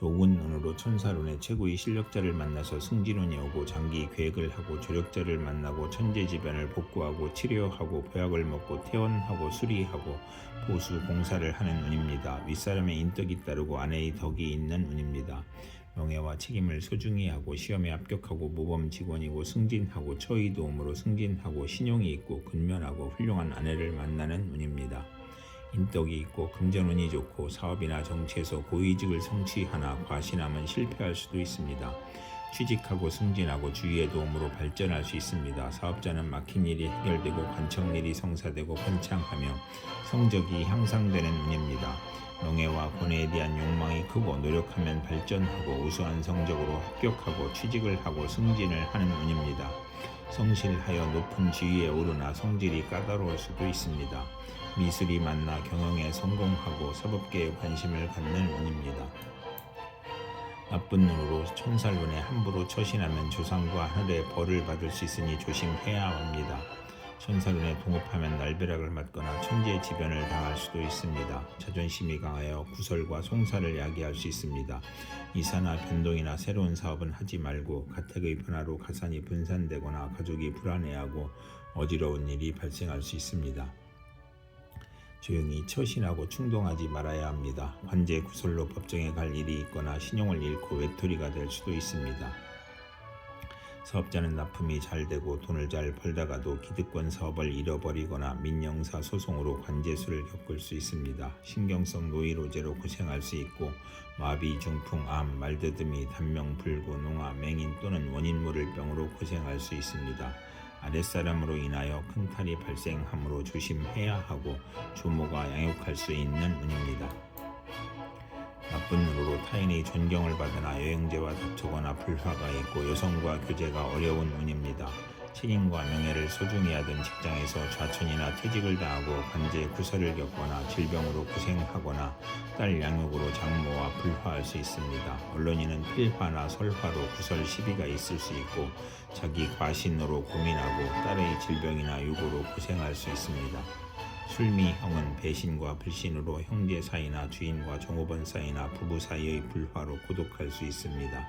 좋은 운으로 천사론의 최고의 실력자를 만나서 승진운이 오고 장기 계획을 하고 조력자를 만나고 천재지변을 복구하고 치료하고 보약을 먹고 퇴원하고 수리하고 보수 공사를 하는 운입니다. 윗사람의 인덕이 따르고 아내의 덕이 있는 운입니다. 명예와 책임을 소중히 하고 시험에 합격하고 모범 직원이고 승진하고 처의 도움으로 승진하고 신용이 있고 근면하고 훌륭한 아내를 만나는 운입니다. 인덕이 있고 금전운이 좋고 사업이나 정치에서 고위직을 성취하나 과신하면 실패할 수도 있습니다. 취직하고 승진하고 주위의 도움으로 발전할 수 있습니다. 사업자는 막힌 일이 해결되고 관청 일이 성사되고 번창하며 성적이 향상되는 운입니다. 명예와 권위에 대한 욕망이 크고 노력하면 발전하고 우수한 성적으로 합격하고 취직을 하고 승진을 하는 운입니다. 성실하여 높은 지위에 오르나 성질이 까다로울 수도 있습니다. 미술이 만나 경영에 성공하고 사법계에 관심을 갖는 운입니다. 나쁜 눈으로 천살눈에 함부로 처신하면 조상과 하늘의 벌을 받을 수 있으니 조심해야 합니다. 천살눈에 동업하면 날벼락을 맞거나 천재지변을 당할 수도 있습니다. 자존심이 강하여 구설과 송사를 야기할 수 있습니다. 이사나 변동이나 새로운 사업은 하지 말고 가택의 변화로 가산이 분산되거나 가족이 불안해하고 어지러운 일이 발생할 수 있습니다. 조용히 처신하고 충동하지 말아야 합니다. 관제 구설로 법정에 갈 일이 있거나 신용을 잃고 외톨이가 될 수도 있습니다. 사업자는 납품이 잘 되고 돈을 잘 벌다가도 기득권 사업을 잃어버리거나 민영사 소송으로 관제수를 겪을 수 있습니다. 신경성 노이로제로 고생할 수 있고 마비, 중풍, 암, 말더듬이, 단명 불구, 농화, 맹인 또는 원인 모를 병으로 고생할 수 있습니다. 아랫사람으로 인하여 큰 탈이 발생하므로 조심해야 하고 조모가 양육할 수 있는 운입니다. 나쁜 운으로 타인의 존경을 받으나 여행제와 다투거나 불화가 있고 여성과 교제가 어려운 운입니다. 책임과 명예를 소중히 하던 직장에서 좌천이나 퇴직을 당하고 관제 구설을 겪거나 질병으로 고생하거나 딸 양육으로 장모와 불화할 수 있습니다. 언론인은 필화나 설화로 구설 시비가 있을 수 있고 자기 과신으로 고민하고 딸의 질병이나 유고로 고생할 수 있습니다. 술미 형은 배신과 불신으로 형제 사이나 주인과 종업원 사이나 부부 사이의 불화로 고독할 수 있습니다.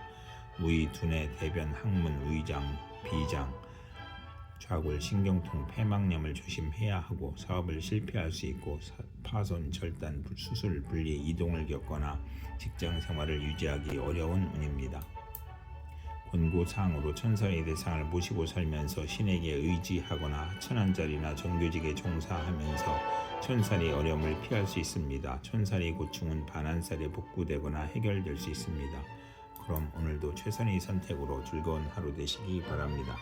무의, 두뇌, 대변, 항문, 위장, 비장, 좌골, 신경통, 폐막염을 조심해야 하고 사업을 실패할 수 있고 사- 파손, 절단, 불- 수술, 분리, 이동을 겪거나 직장 생활을 유지하기 어려운 운입니다. 권고사항으로 천사의 대상을 모시고 살면서 신에게 의지하거나 천한자리나 정교직에 종사하면서 천살이 어려움을 피할 수 있습니다. 천살이 고충은 반한살에 복구되거나 해결될 수 있습니다. 그럼 오늘도 최선의 선택으로 즐거운 하루 되시기 바랍니다.